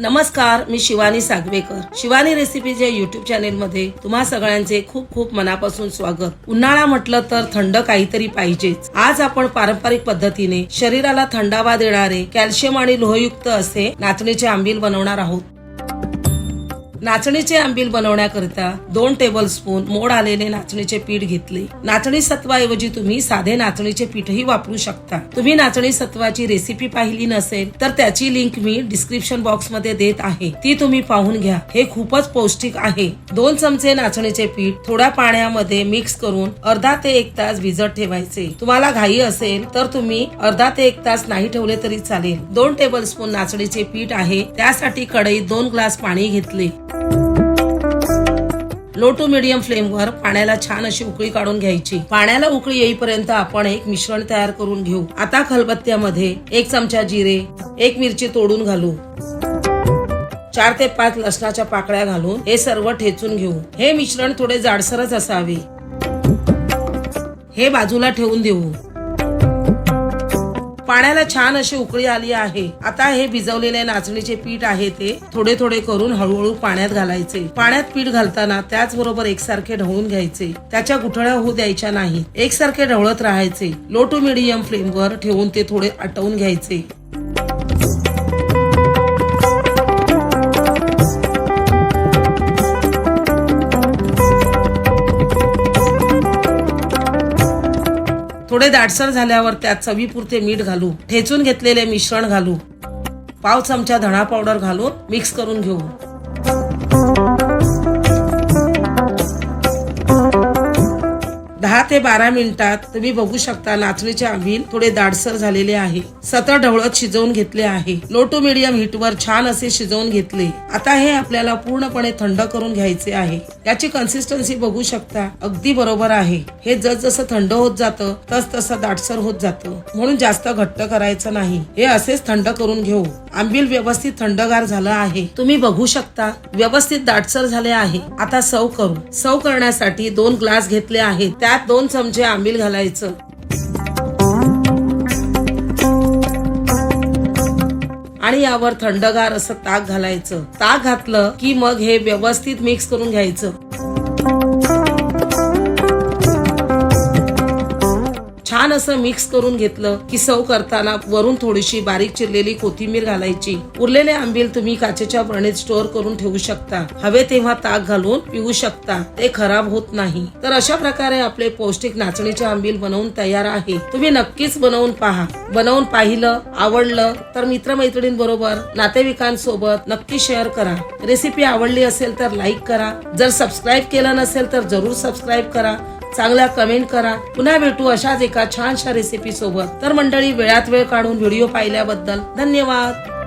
नमस्कार मी शिवानी सागवेकर. शिवानी रेसिपीज या युट्यूब चॅनेल मध्ये तुम्हा सगळ्यांचे खूप खूप मनापासून स्वागत. उन्हाळा म्हटलं तर थंड काहीतरी पाहिजेच. आज आपण पारंपरिक पद्धतीने शरीराला थंडावा देणारे कॅल्शियम आणि लोहयुक्त असे नाचणीचे आंबील बनवणार आहोत. नाचणीचे आंबील बनवण्याकरिता दोन टेबल स्पून मोड आलेले नाचणीचे पीठ घेतले. नाचणी सत्वाऐवजी तुम्ही साधे नाचणीचे पीठही वापरू शकता. तुम्ही नाचणी सत्वाची रेसिपी पाहिली नसेल तर त्याची लिंक मी डिस्क्रिप्शन बॉक्समध्ये देत आहे. ती तुम्ही पाहून घ्या. हे खूपच पौष्टिक आहे. दोन चमचे नाचणीचे पीठ थोड्या पाण्यामध्ये मिक्स करून अर्धा ते एक तास भिजत ठेवायचे. तुम्हाला घाई असेल तर तुम्ही अर्धा ते एक तास नाही ठेवले तरी चालेल. दोन टेबल स्पून नाचणीचे पीठ आहे. त्यासाठी कढईत दोन ग्लास पाणी घेतले. लो टू मिडियम फ्लेमवर पाण्याला छान अशी उकळी काढून घ्यायची. पाण्याला उकळी येईपर्यंत आपण एक मिश्रण तयार करून घेऊ. आता खलबत्त्यामध्ये एक चमचा जिरे एक मिरची तोडून घालू. चार ते पाच लसणाच्या पाकळ्या घालून हे सर्व ठेचून घेऊ. हे मिश्रण थोडे जाडसरच असावे. हे बाजूला ठेवून देऊ. पाण्याला छान अशी उकळी आली आहे. आता हे भिजवलेले नाचणीचे पीठ आहे ते थोडे थोडे करून हळूहळू पाण्यात घालायचे. पाण्यात पीठ घालताना त्याचबरोबर एकसारखे ढवळून घ्यायचे. त्याच्या गुठळ्या होऊ द्यायच्या नाही. एकसारखे ढवळत राहायचे. लो टू मिडियम फ्लेमवर ठेवून ते थोडे आटवून घ्यायचे. थोडे दाटसर झाल्यावर त्यात चवीपुरते मीठ घालू ठेचून घेतलेले मिश्रण घालू पाव चमचा धणा पावडर घालून मिक्स करून घेऊ. दहा ते बारा मिनिटात तुम्ही बघू शकता नाचणीचे आंबील थोडे दाटसर झालेले आहे. सतत ढवळत शिजवून घेतले आहे. लो टू मिडियम हीटवर छान असे शिजवून घेतले. आता हे आपल्याला पूर्णपणे थंड करून घ्यायचे आहे. याची कन्सिस्टन्सी बघू शकता. अगदी बरोबर आहे. हे जसजसं थंड होत जातं तस तसं दाटसर होत जातं. म्हणून जास्त घट्ट करायचं नाही. हे असेच थंड करून घेऊ. आंबील व्यवस्थित थंडगार झालं आहे. तुम्ही बघू शकता व्यवस्थित दाटसर झाले आहे. आता सव करू. सव करण्यासाठी दोन ग्लास घेतले आहेत. त्यात दोन चमचे आंबील घालायचं. आणि यावर थंडगार असं ताक घालायचं. ताक घातलं की मग हे व्यवस्थित मिक्स करून घ्यायचं. छान असं मिक्स करून घेतलं की सव करताना वरून थोडीशी बारीक चिरलेली कोथिंबीर घालायची. उरलेले आंबील तुम्ही काचेच्या बरणीत स्टोअर करून ठेवू शकता. हवे तेव्हा ताक घालून पिऊ शकता. ते खराब होत नाही. तर अशा प्रकारे आपले पौष्टिक नाचणीचे आंबील बनवून तयार आहे. तुम्ही नक्कीच बनवून पहा. बनवून पाहिलं आवडलं तर मित्रमैत्रिणींबरोबर नातेवाईकांसोबत नक्की शेअर करा. रेसिपी आवडली असेल तर लाईक करा. जर सबस्क्राईब केलं नसेल तर जरूर सबस्क्राईब करा. चांगल्या कमेंट करा. पुन्हा भेटू अशाच एका छानशा रेसिपी सोबत. तर मंडळी वेळात वेळ काढून व्हिडिओ पाहिल्याबद्दल धन्यवाद.